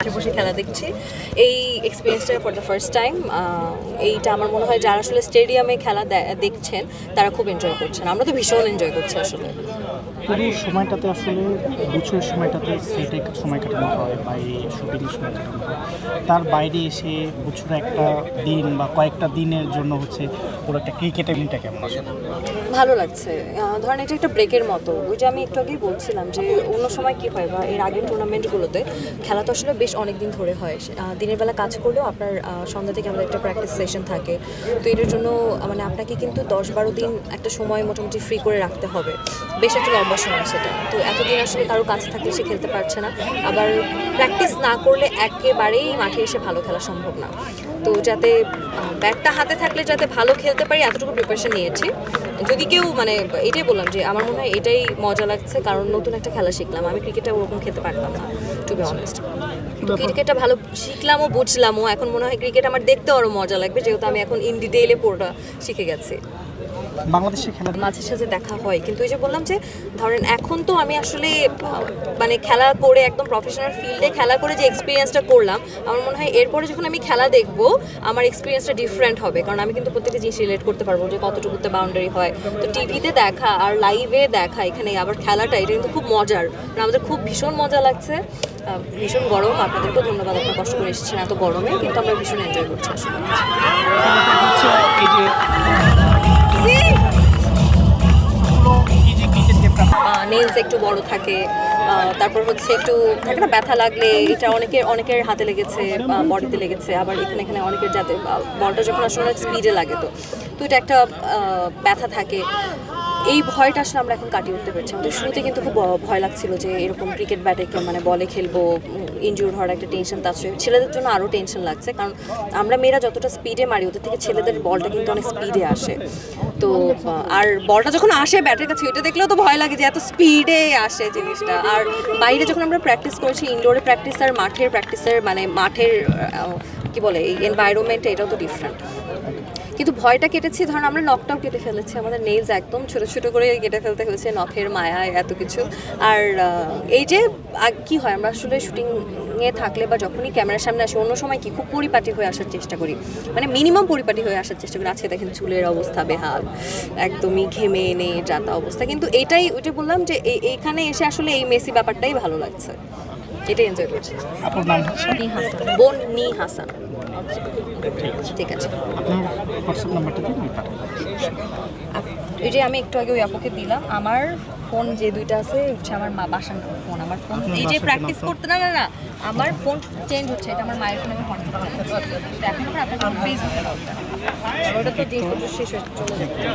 বসে বসে খেলা দেখছি। এই এক্সপিরিয়েন্সটা ফর দ্য ফার্স্ট টাইম এইটা আমার মনে হয় যারা আসলে স্টেডিয়ামে খেলা দেখছেন, তারা খুব এনজয় করছেন। আমরা তো ভীষণ এনজয় করছি আসলে। পুরো সময়টাতে আসলে বছরের সময়টাতে সেটে সময় কাটানো হয় বা এই শুটিংয়ের সময় কাটানো হয়। তার বাইরে এসে বছরে একটা দিন বা কয়েকটা দিনের জন্য হচ্ছে পুরো একটা ক্রিকেটের দিনটা কেমন আসলে ভালো লাগছে। ধরেন এটা একটা ব্রেকের মতো। ওই যে আমি একটু আগেই বলছিলাম যে অন্য সময় কি হয় বা এর আগের টুর্নামেন্টগুলোতে খেলা তো আসলে বেশ অনেক দিন ধরে হয়। দিনের বেলা কাজ করলেও আপনার সন্ধ্যা থেকে আমাদের একটা প্র্যাকটিস সেশন থাকে। তো এটার জন্য মানে আপনাকে কিন্তু দশ বারো দিন একটা সময় মোটামুটি ফ্রি করে রাখতে হবে। বেশ একটা লম্বা সময় সেটা। তো এতদিন আসলে কারও কাছে থাকলে সে খেলতে পারছে না। আবার প্র্যাকটিস না করলে একেবারেই মাঠে এসে ভালো খেলা সম্ভব না। তো যাতে ব্যাটটা হাতে থাকলে যাতে ভালো খেলতে পারি এতটুকু প্রিপারেশন নিয়েছি। যদি কেউ মানে এটাই বললাম যে আমার মনে হয় এটাই মজা লাগছে কারণ নতুন একটা খেলা শিখলাম। আমি ক্রিকেটটা ওরকম খেলতে পারতাম না টু বি অনেস্ট ক্রিকেটটা ভালো শিখলামও বুঝলামও। এখন মনে হয় ক্রিকেট আমার দেখতে আরও মজা লাগবে যেহেতু আমি এখন ইন ডিটেইলে পুরোটা শিখে গেছি। বাংলাদেশের খেলা মাঝে সাঝে দেখা হয়। কিন্তু এই যে বললাম যে ধরেন এখন তো আমি আসলে মানে খেলা করে একদম প্রফেশনাল ফিল্ডে খেলা করে যে এক্সপিরিয়েন্সটা করলাম, আমার মনে হয় এরপরে যখন আমি খেলা দেখব, আমার এক্সপিরিয়েন্সটা ডিফারেন্ট হবে। কারণ আমি কিন্তু প্রত্যেকটা জিনিস রিলেট করতে পারব যে কতটুকুতে বাউন্ডারি হয়। তো টিভিতে দেখা আর লাইভে দেখা, এখানে আবার খেলাটা, এটা কিন্তু খুব মজার। মানে আমাদের খুব ভীষণ মজা লাগছে। ভীষণ গরম। আপনাদেরকেও ধন্যবাদ, আপনার কষ্ট করে এসেছেন এত গরমে, কিন্তু আমরা ভীষণ এনজয় করছি আসলে নেলস একটু বড় থাকে তারপর হচ্ছে একটু একটা ব্যথা লাগলে এটা অনেকের অনেকের হাতে লেগেছে বডিতে লেগেছে, আবার এখানে এখানে অনেকের যাতে বলটা যখন আসলে স্পিডে লাগে তো। তো এটা একটা ব্যথা থাকে। এই ভয়টা আসলে আমরা এখন কাটিয়ে উঠতে পারছি। আমাদের শুরুতে কিন্তু খুব ভয় লাগছিল যে এরকম ক্রিকেট ব্যাটে মানে বলে খেলব ইনজুর হওয়ার একটা টেনশন তার সাথে ছেলেদের জন্য আরও টেনশন লাগছে। কারণ আমরা মেয়েরা যতটা স্পিডে মারি, ওদের থেকে ছেলেদের বলটা কিন্তু অনেক স্পিডে আসে। তো আর বলটা যখন আসে ব্যাটের কাছে ওইটা দেখলেও তো ভয় লাগে যে এত স্পিডে আসে জিনিসটা। আর বাইরে যখন আমরা প্র্যাকটিস করেছি ইনডোরে প্র্যাকটিস আর মাঠের প্র্যাকটিসের মানে মাঠের কি বলে, এই এনভায়রনমেন্টে এটাও তো ডিফারেন্ট কিন্তু ভয়টা কেটেছি, ধরুন আমরা নকটাও কেটে ফেলেছি, আমাদের নেলস একদম ছোট ছোট করে কেটে ফেলতে হয়েছে, নখের মায়া, এত কিছু। আর এই যে কি হয়, আমরা আসলে শুটিং এ থাকলে বা যখনই ক্যামেরার সামনে আসে, অন্য সময় কি, খুব পরিপাটি হয়ে আসার চেষ্টা করি। মানে মিনিমাম পরিপাটি হয়ে আসার চেষ্টা করি। আজকে দেখেন চুলের অবস্থা বেহাল, একদমই ঘেমে এনে যাতা অবস্থা। কিন্তু এটাই ওইটা বললাম যে এইখানে এসে আসলে এই মেসি ব্যাপারটাই ভালো লাগছে। এটাই এনজয় করছি। আপনার নাম হচ্ছে? নি হাসান। বোন নি হাসান। ঠিক আছে। আপনার হোয়াটসঅ্যাপ নাম্বারটা দিন আমি পাঠাবো। এই যে আমি একটু আগে ওই আপুকে দিলাম আমার ফোন যে দুইটা আছে হচ্ছে আমার মা বাসার ফোন। আমার ফোন এই যে প্র্যাকটিস করতে না না না আমার ফোন চেঞ্জ হচ্ছে এটা আমার মায়ের ফোন আমি ফোন এখন আবার আপনার ফেসবুকে ওটা তো শেষ হয়ে চলে যাবে।